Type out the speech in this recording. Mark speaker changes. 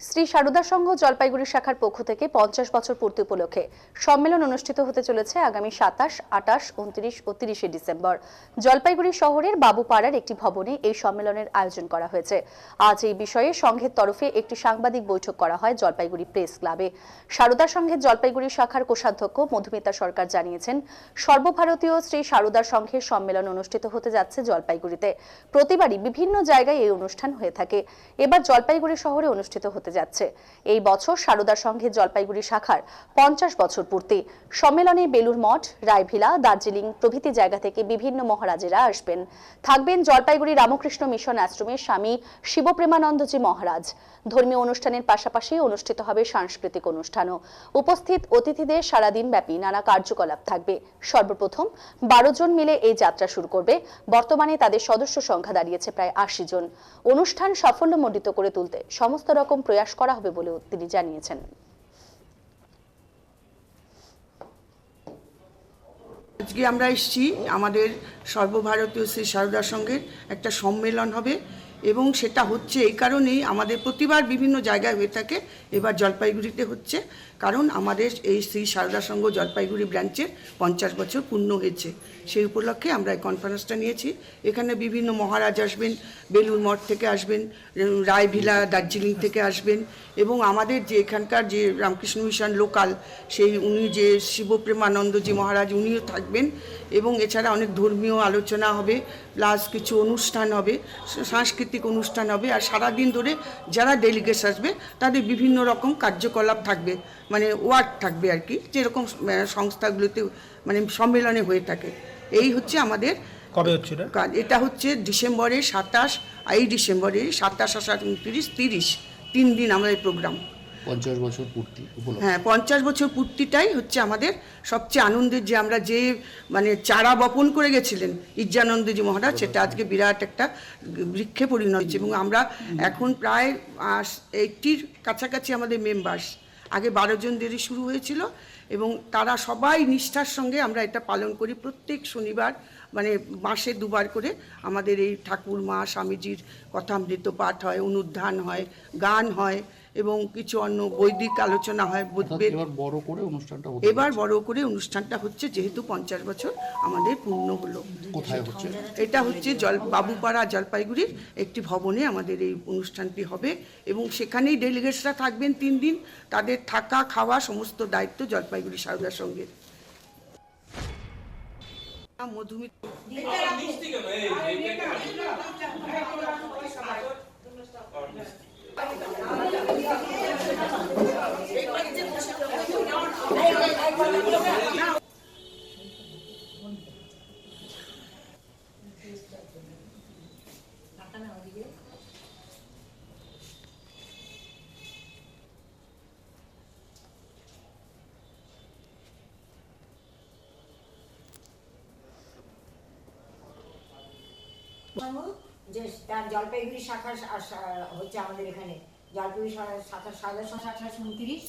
Speaker 1: শ্রী সারদা সংঘ জলপাইগুড়ি শাখার পক্ষ থেকে পঞ্চাশ বছর পূর্তি উপলক্ষে সম্মেলন অনুষ্ঠিত হতে চলেছে আগামী সাতাশ আটাশ উনত্রিশ ও তিরিশে ডিসেম্বর। জলপাইগুড়ি শহরের বাবুপাড়ার একটি ভবনে এই সম্মেলনের আয়োজন করা হয়েছে। আজ এই বিষয়ে সংঘের তরফে একটি সাংবাদিক বৈঠক করা হয় জলপাইগুড়ি প্রেস ক্লাবে। সারদা সংঘের জলপাইগুড়ি শাখার কোষাধ্যক্ষ মধুমিতা সরকার জানিয়েছেন, সর্বভারতীয় শ্রী সারদার সংঘের সম্মেলন অনুষ্ঠিত হতে যাচ্ছে জলপাইগুড়িতে। প্রতিবারই বিভিন্ন জায়গায় এই অনুষ্ঠান হয়ে থাকে। এবার জলপাইগুড়ি শহরে অনুষ্ঠিত হতে যাচ্ছে। এই বছর সারদা সংঘের জলপাইগুড়ি শাখার পঞ্চাশ বছর পূর্তি। সম্মেলনে বেলুর মঠ, রায়ভিলা, দার্জিলিং প্রভৃতি জায়গা থেকে বিভিন্ন মহারাজেরা আসবেন। থাকবেন জলপাইগুড়ি রামকৃষ্ণ মিশন আশ্রমের স্বামী শিবপ্রেমানন্দজি মহারাজ। ধর্মীয় অনুষ্ঠানের পাশাপাশি অনুষ্ঠিত হবে সাংস্কৃতিক অনুষ্ঠানও। উপস্থিত অতিথিদের সারাদিন ব্যাপী নানা কার্যকলাপ থাকবে। সর্বপ্রথম বারো জন মিলে এই যাত্রা শুরু করবে। বর্তমানে তাদের সদস্য সংখ্যা দাঁড়িয়েছে প্রায় আশি জন। অনুষ্ঠান সাফল্যমণ্ডিত করে তুলতে সমস্ত রকম প্রয়াস করা হবে বলেও তিনি জানিয়েছেন।
Speaker 2: আজকে আমরা এসেছি, আমাদের সর্বভারতীয় শ্রী সারদা সঙ্গের একটা সম্মেলন হবে এবং সেটা হচ্ছে এই কারণেই আমাদের প্রতিবার বিভিন্ন জায়গায় হয়ে থাকে, এবার জলপাইগুড়িতে হচ্ছে। কারণ আমাদের এই শ্রী সারদা সংঘ জলপাইগুড়ি ব্রাঞ্চের পঞ্চাশ বছর পূর্ণ হয়েছে। সেই উপলক্ষে আমরা এই কনফারেন্সটা নিয়েছি। এখানে বিভিন্ন মহারাজ আসবেন বেলুর মঠ থেকে আসবেন রায়ভিলা দার্জিলিং থেকে আসবেন এবং আমাদের যে এখানকার যে রামকৃষ্ণ মিশন লোকাল, সেই উনি যে শিবপ্রেমানন্দজি মহারাজ উনিও থাকবেন এবং এছাড়া অনেক ধর্মীয় আলোচনা হবে, প্লাস কিছু অনুষ্ঠান হবে সাংস্কৃতিক অনুষ্ঠান হবে, আর সারাদিন ধরে যারা ডেলিগেটস আসবে, তাদের বিভিন্ন রকম কার্যকলাপ থাকবে মানে ওয়ার্ক থাকবে আর কি, যেরকম সংস্থাগুলোতে মানে সম্মেলনে হয়ে থাকে। এই হচ্ছে আমাদের
Speaker 3: কবে হচ্ছে এটা?
Speaker 2: কাজ এটা হচ্ছে ডিসেম্বরের সাতাশ এই ডিসেম্বরের সাতাশ আঠাশ উনত্রিশ তিরিশ। তিন দিন আমাদের প্রোগ্রাম
Speaker 4: পঞ্চাশ বছর পূর্তি
Speaker 2: হ্যাঁ পঞ্চাশ বছর পূর্তিটাই হচ্ছে আমাদের সবচেয়ে আনন্দের যে আমরা যে মানে চারা বপন করে গেছিলেন ইজ্জানন্দজি মহারাজ সেটা আজকে বিরাট একটা বৃক্ষে পরিণত হয়েছে। এবং আমরা এখন প্রায় এইটির কাছাকাছি আমাদের মেম্বার্স আগে বারো জন দেরি শুরু হয়েছিল এবং তারা সবাই নিষ্ঠার সঙ্গে আমরা এটা পালন করি। প্রত্যেক শনিবার মানে মাসে দুবার করে আমাদের এই ঠাকুর মা স্বামীজির কথামৃত পাঠ হয় অনুদ্ধান হয়, গান হয়। এবং কিছু অন্য বৈদিক আলোচনা হয় বুধবের
Speaker 4: এবার বড় করে অনুষ্ঠানটা
Speaker 2: এবার বড় করে অনুষ্ঠানটা হচ্ছে যেহেতু পঞ্চাশ বছর আমাদের পূর্ণ হলো।
Speaker 4: কোথায় হচ্ছে?
Speaker 2: এটা হচ্ছে জল বাবুপাড়া জলপাইগুড়ির একটি ভবনে আমাদের এই অনুষ্ঠানটি হবে এবং সেখানেই ডেলিগেটসরা থাকবেন তিন দিন। তাদের থাকা খাওয়া সমস্ত দায়িত্ব জলপাইগুড়ি সারদার সঙ্গে। মধুমিতা।
Speaker 5: যে তার জলপাইগুড়ি শাখা হচ্ছে আমাদের এখানে জলপাইগুড়ি শাখা সাদা শাখা উনত্রিশ